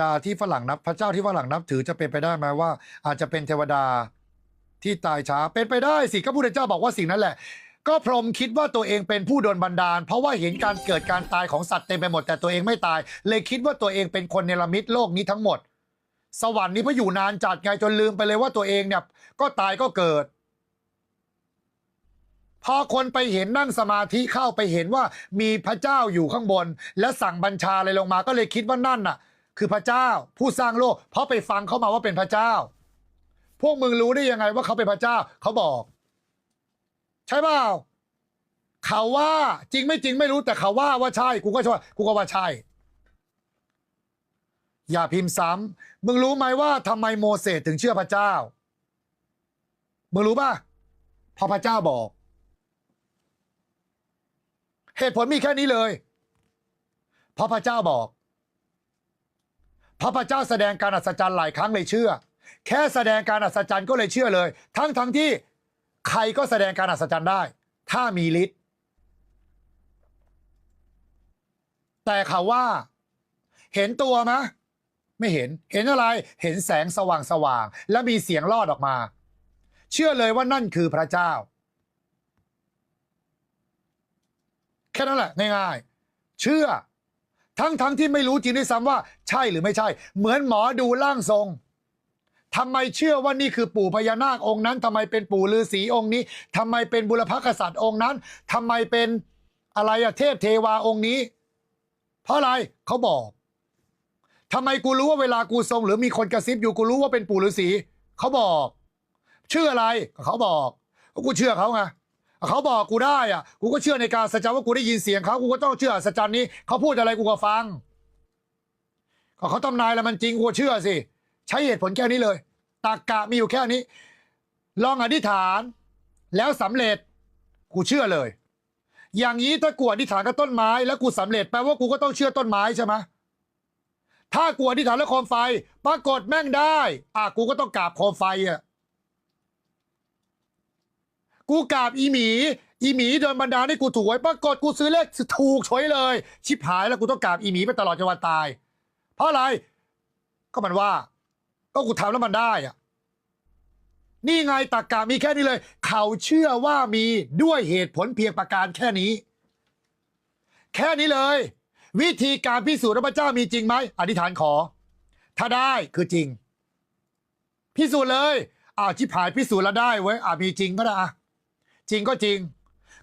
ดาที่ฝรั่งนับพระเจ้าที่ฝรั่งนับถือจะเป็นไปได้ไหมว่า อาจจะเป็นเทวดาที่ตายช้าเป็นไปได้สิก็พุทธเจ้าบอกว่าสิ่งนั้นแหละ ก็พรหมคิดว่าตัวเองเป็นผู้โดนบันดาล เพราะว่าเห็นการเกิดการตายของสัตว์เต็มไปหมดแต่ตัวเองไม่ตาย เลยคิดว่าตัวเองเป็นคนเนรมิตโลกนี้ทั้งหมด สวรรค์นี้พราะอยู่นานจัดไงจนลืมไปเลยว่าตัวเองเนี่ยก็ตายก็เกิดพอคนไปเห็นนั่งสมาธิเข้าไปเห็นว่ามีพระเจ้าอยู่ข้างบน และสั่งบัญชาอะไรลงมาก็เลยคิดว่านั่นน่ะ คือพระเจ้า ผู้สร้างโลก เพราะไปฟังเขามาว่าเป็นพระเจ้า พวกมึงรู้ได้ยังไงว่าเขาเป็นพระเจ้าเขาบอก ใช่เปล่าเขาว่าจริงไม่จริงไม่รู้แต่เขาว่าว่าใช่กูก็ชอบกูก็ว่าใช่ อย่าพิมพ์ซ้ำมึงรู้ไหมว่าทำไมโมเสสถึงเชื่อพระเจ้ามึงรู้ป่ะพระพระเจ้าบอก เหตุผลมีแค่นี้เลย เพราะพระเจ้าบอก พระพเจ้าแสดงการอัศจรรย์หลายครั้งเลยเชื่อ แค่แสดงการอัศจรรย์ก็เลยเชื่อเลย ทั้งทั้งที่ใครก็แสดงการอัศจรรย์ได้ ถ้ามีฤทธิ์แต่เขาว่า เห็นตัวไหมไม่เห็นเห็นอะไรเห็นแสงสว่างสว่าง และมีเสียงรอดออกมา เชื่อเลยว่านั่นคือพระเจ้า แค่นั้นแหละง่ายๆ เชื่อ ทั้งทั้งที่ไม่รู้จริงด้วยซ้ำว่าใช่หรือไม่ใช่ เหมือนหมอดูร่างทรงทำไมเชื่อว่านี่คือปู่พญานาคองค์นั้นทำไมเป็นปู่ฤาษีองค์นี้ทำไมเป็นบุรพกษัตริย์องค์นั้นทำไมเป็นอะไรอะเทพเทวาองค์นี้ เพราะอะไรเขาบอกทำไมกูรู้ว่าเวลากูทรง หรือมีคนกระซิบอยู่กูรู้ว่าเป็นปู่ฤาษีเขาบอก ชื่ออะไรเขาบอกก็กูเชื่อเขาไง เขาบอกกูได้อะกูก็เชื่อในการสัจจว่ากูได้ยินเสียงเขากูก็ต้องเชื่อสัจจนี้เขาพูดอะไรกูก็ฟังเขาทำนายแล้วมันจริงกูเชื่อสิใช้เหตุผลแค่นี้เลยตากกะมีอยู่แค่นี้ ลองอธิษฐานแล้วสำเร็จกูเชื่อเลย อย่างนี้ถ้ากูอธิษฐานกับต้นไม้ แล้วกูสำเร็จแปลว่ากูก็ต้องเชื่อต้นไม้ใช่ไหมถ้ากูอธิษฐานแล้วโคมไฟ ปรากฏแม่งได้อะกูก็ต้องกราบโคมไฟอะ กูกราบอีหมี อีหมีโดนบันดาลให้กูถูกไว้ปรากฏกูซื้อเลขถูกเฉยเลย ชิบหายแล้วกูต้องกราบอีหมีไปตลอดจนวันตาย เพราะอะไร ก็มันว่า ก็กูทำแล้วมันได้อะนี่ไงตากกามีแค่นี้เลย เขาเชื่อว่ามีด้วยเหตุผลเพียงประการแค่นี้ แค่นี้เลย วิธีการพิสูจน์ว่าพระเจ้ามีจริงไหมอธิษฐานขอ ถ้าได้คือจริง พิสูจน์เลยอ่าชิบหายพิสูจน์แล้วได้เว้ยอ่ามีจริงก็ได้อะ จริงก็จริง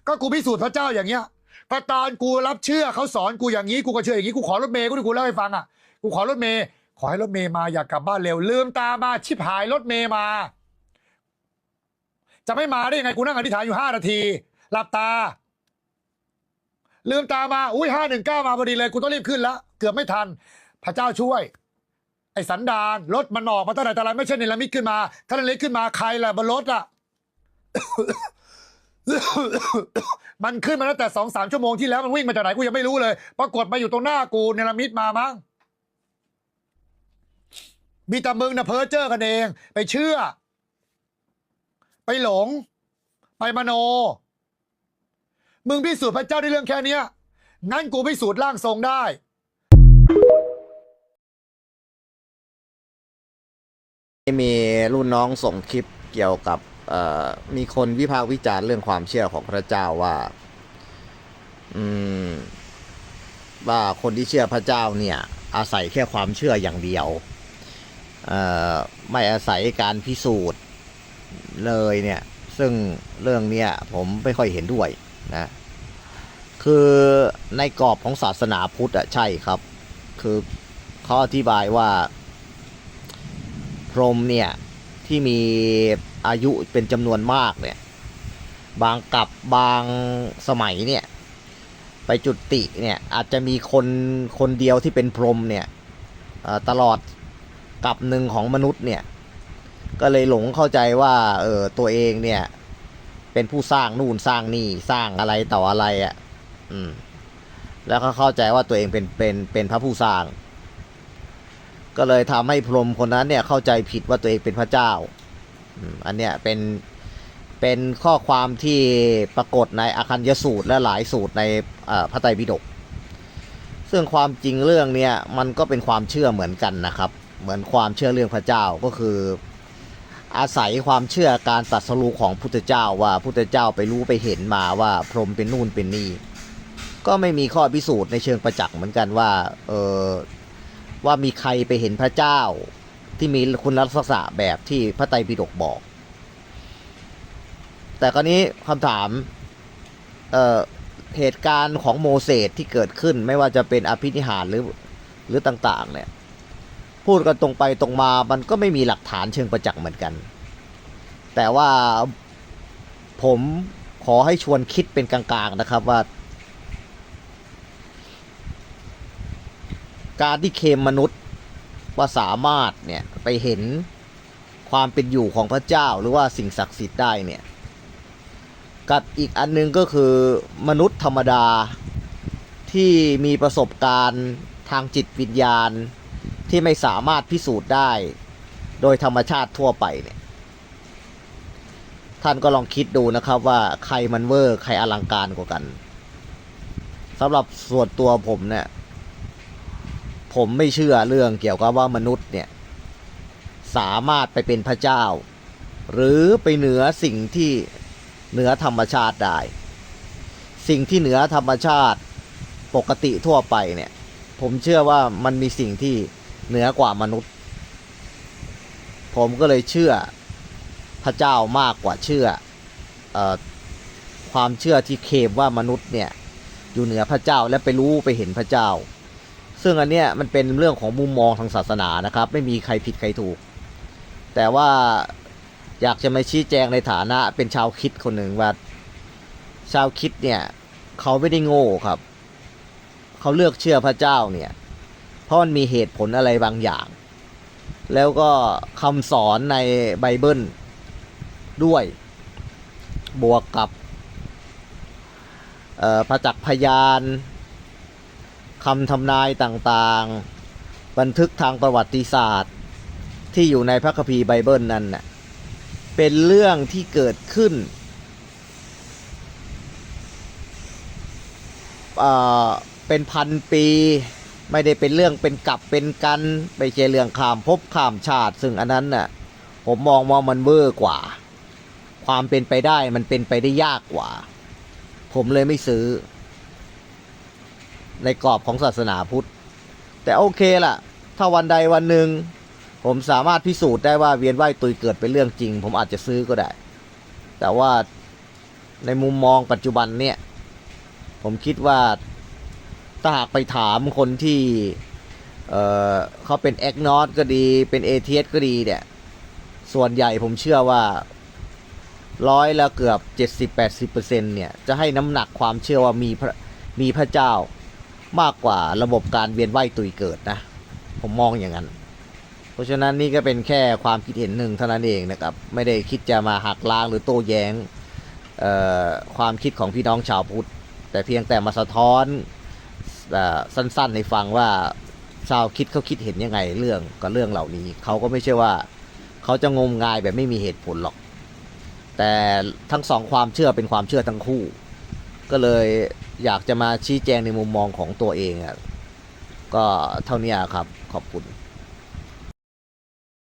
ก็กูพิสูจน์พระเจ้าอย่างเงี้ยก็ตอนกูรับเชื่อเขาสอนกูอย่างนี้กูก็เชื่ออย่างนี้กูขอรถเมย์กูที่กูเล่าให้ฟังอะกูขอรถเมย์ขอให้รถเมย์มาอยากกลับบ้านเร็วลืมตามาชิบหายรถเมย์มา จะไม่มาได้ยังไงกูนั่งอธิษฐานอยู่ห้านาทีหลับตา ลืมตามาอุ้ยห้าหนึ่งเก้ามาพอดีเลยกูต้องรีบขึ้นแล้วเกือบไม่ทัน พระเจ้าช่วย ไอ้สันดานรถมันออกมาตั้งแต่ต่ไรไม่ใช่เนรมิตขึ้นมาถ้าเนรมิตขึ้นมาใครล่ะบนรถอะ มันขึ้นมาตั้งแต่สองสามชั่วโมงที่แล้วมันวิ่งมาจากไหนกูยังไม่รู้เลย ปรากฏมาอยู่ตรงหน้ากูเนรมิตมามั้งมีแต่มึงนะเพ้อเจ้อกันเอง ไปเชื่อ ไปหลง ไปมโน มึงพิสูจน์พระเจ้าได้เรื่องแค่เนี้ยงั้นกูพิสูจน์ร่างทรงได้มีรุ่นน้องส่งคลิปเกี่ยวกับ มีคนวิพากษ์วิจารณ์เรื่องความเชื่อของพระเจ้าว่าอืมว่าคนที่เชื่อพระเจ้าเนี่ย อาศัยแค่ความเชื่ออย่างเดียวไม่อาศัยการพิสูจน์เลยเนี่ย ซึ่งเรื่องเนี้ยผมไม่ค่อยเห็นด้วยนะ คือในกรอบของศาสนาพุทธอะใช่ครับ คือเขาอธิบายว่า พรหมเนี่ย ที่มีอายุเป็นจำนวนมากเนี่ยบางกับบางสมัยเนี่ยไปจุติเนี่ยอาจจะมีคนคนเดียวที่เป็นพรหมเนี่ยตลอดกับหนึ่งของมนุษย์เนี่ยก็เลยหลงเข้าใจว่าเออตัวเองเนี่ยเป็นผู้สร้างนู่นสร้างนี่สร้างอะไรต่ออะไรอะ่ะอืมแล้วก็เข้าใจว่าตัวเองเป็นเป็นเป็นพระผู้สร้าง ก็เลยทำให้พรหมคนนั้นเนี่ยเข้าใจผิดว่าตัวเองเป็นพระเจ้า อันเนี้ยเป็นเป็นข้อความที่ปรากฏในอาคัญยสูตรและหลายสูตรในพระไตรปิฎก ซึ่งความจริงเรื่องเนี้ยมันก็เป็นความเชื่อเหมือนกันนะครับ เหมือนความเชื่อเรื่องพระเจ้าก็คือ อาศัยความเชื่อการตัดสรู้ของพุทธเจ้าว่าพุทธเจ้าไปรู้ไปเห็นมาว่าพรหมเป็นนู่นเป็นนี่ ก็ไม่มีข้อพิสูจน์ในเชิงประจักษ์เหมือนกันว่าเออ ว่ามีใครไปเห็นพระเจ้า ที่มีคุณลักษณะแบบที่พระไตรปิฎกบอก แต่กรณีคำถามเเหตุการณ์ของโมเสสที่เกิดขึ้นไม่ว่าจะเป็นอภินิหารหรือหรือต่างๆเนี่ยพูดกันตรงไปตรงมามันก็ไม่มีหลักฐานเชิงประจักษ์เหมือนกัน แต่ว่าผมขอให้ชวนคิดเป็นกลางๆนะครับว่า การที่เคมมนุษย์ว่าสามารถเนี่ยไปเห็นความเป็นอยู่ของพระเจ้าหรือว่าสิ่งศักดิ์สิทธิ์ได้เนี่ยกับอีกอันหนึงก็คือมนุษย์ธรรมดาที่มีประสบการณ์ทางจิตวิญญาณที่ไม่สามารถพิสูจน์ได้ โดยธรรมชาติทั่วไปเนี่ยท่านก็ลองคิดดูนะครับว่าใครมันเวอร์ใครอลังการกว่ากันสำหรับส่วนตัวผมเนี่ย ผมไม่เชื่อเรื่องเกี่ยวกับว่ามนุษย์เนี่ยสามารถไปเป็นพระเจ้า หรือไปเหนือสิ่งที่เหนือธรรมชาติได้ สิ่งที่เหนือธรรมชาติปกติทั่วไปเนี่ย ผมเชื่อว่ามันมีสิ่งที่เหนือกว่ามนุษย์ ผมก็เลยเชื่อพระเจ้ามากกว่าเชื่อออความเชื่อที่เคมว่ามนุษย์เนี่ยอยู่เหนือพระเจ้าและไปรู้ไปเห็นพระเจ้า ซึ่งอันเนี้ยมันเป็นเรื่องของมุมมองทางศาสนานะครับ ไม่มีใครผิดใครถูก แต่ว่าอยากจะมาชี้แจงในฐานะเป็นชาวคิดคนหนึ่งว่า ชาวคิดเนี่ย เขาไม่ได้โง่ครับ เขาเลือกเชื่อพระเจ้าเนี่ย เพราะมันมีเหตุผลอะไรบางอย่าง แล้วก็คำสอนในไบเบิลด้วย บวกกับประจักษ์พยาน คำทำนายต่างๆ บันทึกทางประวัติศาสตร์ ที่อยู่ในพระคัมภีร์ไบเบิลนั้นน่ะเป็นเรื่องที่เกิดขึ้นเอ่อเป็นพันปี ไม่ได้เป็นเรื่องเป็นกลับเป็นกันไม่ใช่เรื่องข้ามภพข้ามชาติ ซึ่งอันนั้นน่ะผมมองว่ามันเวอร์กว่า ความเป็นไปได้มันเป็นไปได้ยากกว่า ผมเลยไม่ซื้อ ในกรอบของศาสนาพุทธ แต่โอเคล่ะ ถ้าวันใดวันหนึ่งผมสามารถพิสูจน์ได้ว่าเวียนว่ายตุยเกิดเป็นเรื่องจริง ผมอาจจะซื้อก็ได้ แต่ว่าในมุมมองปัจจุบันเนี่ยผมคิดว่าถ้าหากไปถามคนที่เเขาเป็นแอกนอตก็ดีเป็นเอเทีสก็ดีเนี่ยส่วนใหญ่ผมเชื่อว่าร้อยละเกือบ 70-80%เนี่ยจะให้น้ำหนักความเชื่อว่ามีพระมีพระเจ้า มากกว่าระบบการเวียนว่ายตุยเกิดนะ ผมมองอย่างนั้น เพราะฉะนั้นนี่ก็เป็นแค่ความคิดเห็นหนึ่งเท่านั้นเองนะครับ ไม่ได้คิดจะมาหักล้างหรือโต้แย้งความคิดของพี่น้องชาวพุทธ แต่เพียงแต่มาสะท้อนสั้นๆ ในฟังว่าชาวคิดเขาคิดเห็นยังไงเรื่องกับเรื่องเหล่านี้ เขาก็ไม่ใช่ว่าเขาจะงมงายแบบไม่มีเหตุผลหรอก แต่ทั้งสองความเชื่อเป็นความเชื่อทั้งคู่ ก็เลย อยากจะมาชี้แจงในมุมมองของตัวเองอะก็เท่านี้ครับขอบคุณ